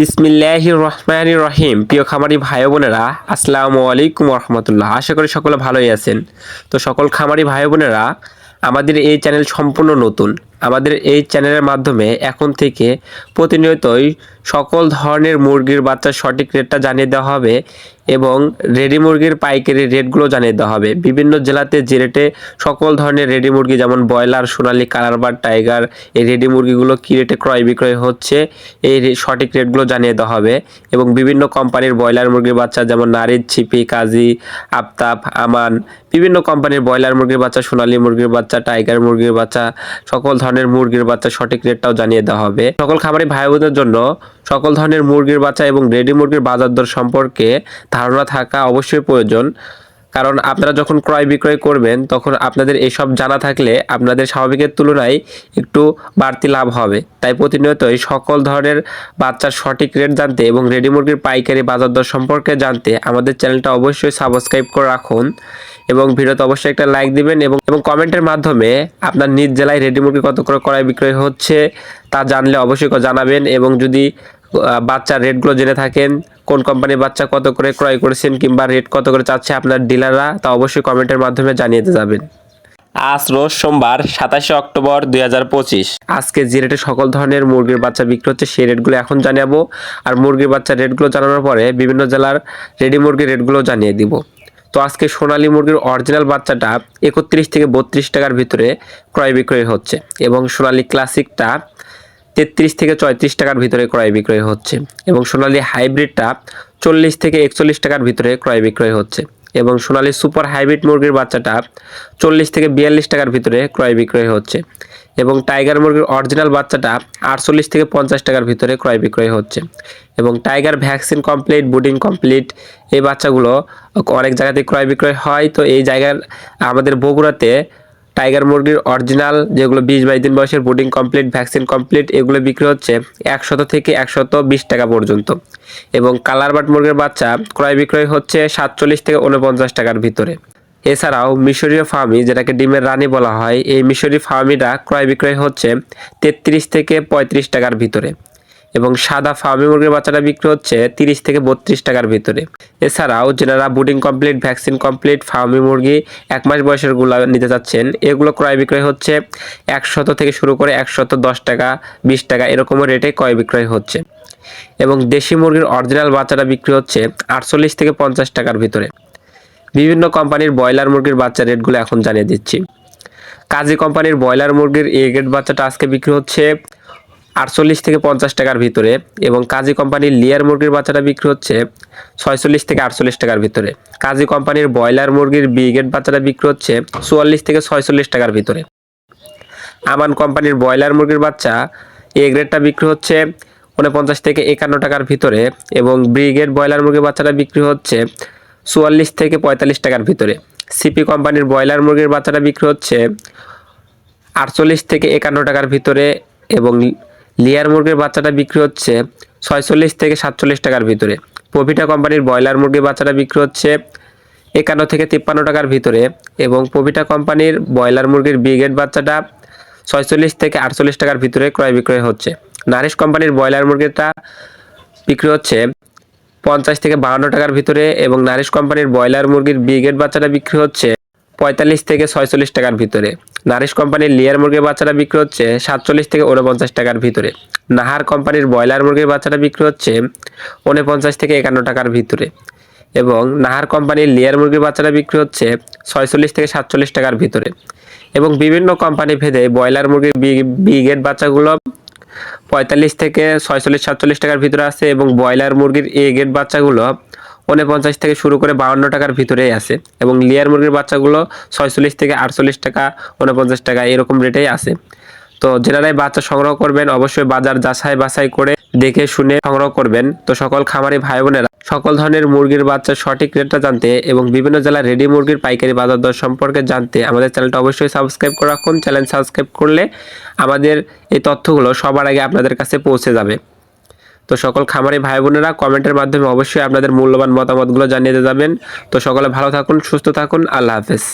বিসমিল্লাহ রহমান রহিম। প্রিয় খামারি ভাই বোনেরা, আসসালামু আলাইকুম রহমতুল্লাহ আশা করি সকলে ভালোই আছেন। তো সকল খামারি ভাই বোনেরা, আমাদের এই চ্যানেল সম্পূর্ণ নতুন। আমাদের এই চ্যানেলের মাধ্যমে এখন থেকে প্রতিনিয়তই সকল ধরনের মুরগির বাচ্চার সঠিক রেটটা জানিয়ে দেওয়া হবে। এবং রেডি মুরগির পাইকারি রেটগুলো জানিয়ে দেওয়া হবে। বিভিন্ন জেলাতে যে রেটে সকল ধরনের রেডি মুরগি, যেমন ব্রয়লার, সোনালি, কালারবার, টাইগার, এই রেডি মুরগিগুলো কী রেটে ক্রয় বিক্রয় হচ্ছে, এই সঠিক রেটগুলো জানিয়ে দেওয়া হবে। এবং বিভিন্ন কোম্পানির ব্রয়লার মুরগির বাচ্চা, যেমন নারিদ ছিপি, কাজী, আফতাব, আমান, বিভিন্ন কোম্পানির ব্রয়লার মুরগির বাচ্চা, সোনালী মুরগির বাচ্চা, টাইগার মুরগির বাচ্চা, সকল ধরনের মুরগির বাচ্চা সঠিক রেটটাও জানিয়ে দেওয়া হবে। সকল খামারি ভাই বোনদের জন্য সকল ধরনের মুরগির বাচ্চা এবং রেডি মুরগির বাজার দর সম্পর্কে ধারণা থাকা অবশ্যই প্রয়োজন। কারণ আপনারা যখন ক্রয় বিক্রয় করবেন, তখন আপনাদের এসব জানা থাকলে আপনাদের স্বাভাবিকের তুলনায় একটু বাড়তি লাভ হবে। তাই প্রতিনিয়তই সকল ধরনের বাচ্চার সঠিক রেট জানতে এবং রেডি মুরগির পাইকারি বাজার দর সম্পর্কে জানতে আমাদের চ্যানেলটা অবশ্যই সাবস্ক্রাইব করে রাখুন এবং ভিডিওতে অবশ্যই একটা লাইক দিবেন এবং এবং কমেন্টের মাধ্যমে আপনার নিজ জেলায় রেডি মুরগি কত করে ক্রয় বিক্রয় হচ্ছে তা জানলে অবশ্যই জানাবেন এবং যদি বাচ্চার রেটগুলো জেনে থাকেন কোন কোম্পানির বাচ্চা কত করে ক্রয় করেছেন কিংবা রেট কত করে চাচ্ছে আপনার ডিলাররা তা অবশ্যই কমেন্টের মাধ্যমে জানিয়ে যাবেন। আজ রোজ সোমবার সাতাশে অক্টোবর দুই হাজার পঁচিশ। আজকে যে রেটে সকল ধরনের মুরগির বাচ্চা বিক্রি হচ্ছে সেই রেটগুলো এখন জানাব আর মুরগির বাচ্চার রেটগুলো জানানোর পরে বিভিন্ন জেলার রেডি মুরগির রেটগুলো জানিয়ে দিব। তো আজকে সোনালী মুরগির অরিজিনাল বাচ্চাটা একত্রিশ থেকে বত্রিশ টাকার ভিতরে ক্রয় বিক্রয় হচ্ছে এবং সোনালী ক্লাসিকটা তেত্রিশ থেকে চৌত্রিশ টাকার ভিতরে ক্রয় বিক্রয় হচ্ছে এবং সোনালী হাইব্রিডটা চল্লিশ থেকে একচল্লিশ টাকার ভিতরে ক্রয় বিক্রয় হচ্ছে এবং সোনালী সুপার হাইব্রিড মুরগির বাচ্চাটা চল্লিশ থেকে বিয়াল্লিশ টাকার ভিতরে ক্রয় বিক্রয় হচ্ছে এবং টাইগার মুরগির অরিজিনাল বাচ্চাটা আটচল্লিশ থেকে পঞ্চাশ টাকার ভিতরে ক্রয় বিক্রয় হচ্ছে এবং tiger vaccine complete, brooding complete এই বাচ্চাগুলো অনেক জায়গাতে ক্রয় বিক্রয় হয়। তো এই জায়গার আমাদের বগুড়াতে টাইগার মুরগির অরিজিনাল যেগুলো বিশ বাইশ দিন বয়সের বুডিং কমপ্লিট, ভ্যাকসিন কমপ্লিট, এগুলো বিক্রি হচ্ছে একশত থেকে একশত বিশ টাকা পর্যন্ত। এবং কালার বাট মুরগির বাচ্চা ক্রয় বিক্রয় হচ্ছে সাতচল্লিশ থেকে উনপঞ্চাশ টাকার ভিতরে। এছাড়াও মিশরীয় ফার্মি, যেটাকে ডিমের রানী বলা হয়, এই মিশরীয় ফার্মিটা ক্রয় বিক্রয় হচ্ছে তেত্রিশ থেকে পঁয়ত্রিশ টাকার ভিতরে। এবং সাদা ফার্মি মুরগির বাচ্চাটা বিক্রি হচ্ছে তিরিশ থেকে বত্রিশ টাকার ভিতরে। এছাড়াও যারা বুডিং কমপ্লিট, ভ্যাকসিন কমপ্লিট, ফার্মি মুরগি, এক মাস বয়সেরগুলা নিতে চাচ্ছেন, এগুলো ক্রয় বিক্রয় হচ্ছে একশত থেকে শুরু করে একশত দশ টাকা, বিশ টাকা এরকম রেটে ক্রয় বিক্রয় হচ্ছে। এবং দেশি মুরগির অরিজিনাল বাচ্চাটা বিক্রি হচ্ছে আটচল্লিশ থেকে পঞ্চাশ টাকার ভিতরে। বিভিন্ন কোম্পানির ব্রয়লার মুরগির বাচ্চা রেটগুলো এখন জানিয়ে দিচ্ছি। কাজী কোম্পানির ব্রয়লার মুরগির এ গ্রেড বাচ্চাটা আজকে বিক্রি হচ্ছে আটচল্লিশ থেকে পঞ্চাশ টাকার ভিতরে এবং কাজী কোম্পানির লিয়ার মুরগির বাচ্চাটা বিক্রি হচ্ছে ছয়চল্লিশ থেকে আটচল্লিশ টাকার ভিতরে। কাজী কোম্পানির ব্রয়লার মুরগির বি গ্রেড বাচ্চাটা বিক্রি হচ্ছে চুয়াল্লিশ থেকে ছয়চল্লিশ টাকার ভিতরে। আমান কোম্পানির ব্রয়লার মুরগির বাচ্চা এ গ্রেডটা বিক্রি হচ্ছে উনপঞ্চাশ থেকে একান্ন টাকার ভিতরে এবং ব্রিগেড ব্রয়লার মুরগির বাচ্চাটা বিক্রি হচ্ছে চুয়াল্লিশ থেকে পঁয়তাল্লিশ টাকার ভিতরে। সিপি কোম্পানির ব্রয়লার মুরগির বাচ্চাটা বিক্রি হচ্ছে আটচল্লিশ থেকে একান্ন টাকার ভিতরে এবং লিয়ার মুরগির বাচ্চাটা বিক্রি হচ্ছে ছয়চল্লিশ থেকে সাতচল্লিশ টাকার ভিতরে। পভিটা কোম্পানির ব্রয়লার মুরগির বাচ্চাটা বিক্রি হচ্ছে একান্ন থেকে তিপ্পান্ন টাকার ভিতরে এবং পভিটা কোম্পানির ব্রয়লার মুরগির ব্রিগেড বাচ্চাটা ছয়চল্লিশ থেকে আটচল্লিশ টাকার ভিতরে ক্রয় বিক্রয় হচ্ছে। নারিশ কোম্পানির ব্রয়লার মুরগিটা বিক্রি হচ্ছে পঞ্চাশ থেকে বাহান্ন টাকার ভিতরে এবং নারিশ কোম্পানির ব্রয়লার মুরগির ব্রিগেড বাচ্চাটা বিক্রি হচ্ছে পঁয়তাল্লিশ থেকে ছয়চল্লিশ টাকার ভিতরে। নারিশ কোম্পানির লিয়ার মুরগির বাচ্চাটা বিক্রি হচ্ছে সাতচল্লিশ থেকে উনপঞ্চাশ টাকার ভিতরে। নাহার কোম্পানির ব্রয়লার মুরগির বাচ্চাটা বিক্রি হচ্ছে উনপঞ্চাশ থেকে একান্ন টাকার ভিতরে এবং নাহার কোম্পানির লেয়ার মুরগির বাচ্চাটা বিক্রি হচ্ছে ছয়চল্লিশ থেকে সাতচল্লিশ টাকার ভিতরে এবং বিভিন্ন কোম্পানি ভেদে ব্রয়লার মুরগির বিগেট বাচ্চাগুলো পঁয়তাল্লিশ থেকে ছয়চল্লিশ, সাতচল্লিশ টাকার ভিতরে আছে এবং ব্রয়লার মুরগির এ গেট বাচ্চাগুলো উনপঞ্চাশ থেকে শুরু করে বাউন্ন টাকার ভিতরেই আছে এবং লেয়ার মুরগির বাচ্চাগুলো ছয়চল্লিশ থেকে আটচল্লিশ টাকা, উনপঞ্চাশ টাকা এরকম রেটেই আছে। তো যেনারাই বাচ্চা সংগ্রহ করবেন, অবশ্যই বাজার যাচাই বাছাই করে দেখে শুনে সংগ্রহ করবেন। তো সকল খামারি ভাই বোনেরা, সকল ধরনের মুরগির বাচ্চার সঠিক রেটটা জানতে এবং বিভিন্ন জেলার রেডি মুরগির পাইকারি বাজার দর সম্পর্কে জানতে আমাদের চ্যানেলটা অবশ্যই সাবস্ক্রাইব করে রাখুন। চ্যানেল সাবস্ক্রাইব করলে আমাদের এই তথ্যগুলো সবার আগে আপনাদের কাছে পৌঁছে যাবে। তো সকল খামারি ভাই বোনেরা কমেন্টের মাধ্যমে অবশ্যই আপনাদের মূল্যবান মতামতগুলো জানিয়ে যাবেন। তো সকলে ভালো থাকুন, সুস্থ থাকুন, আল্লাহ হাফেজ।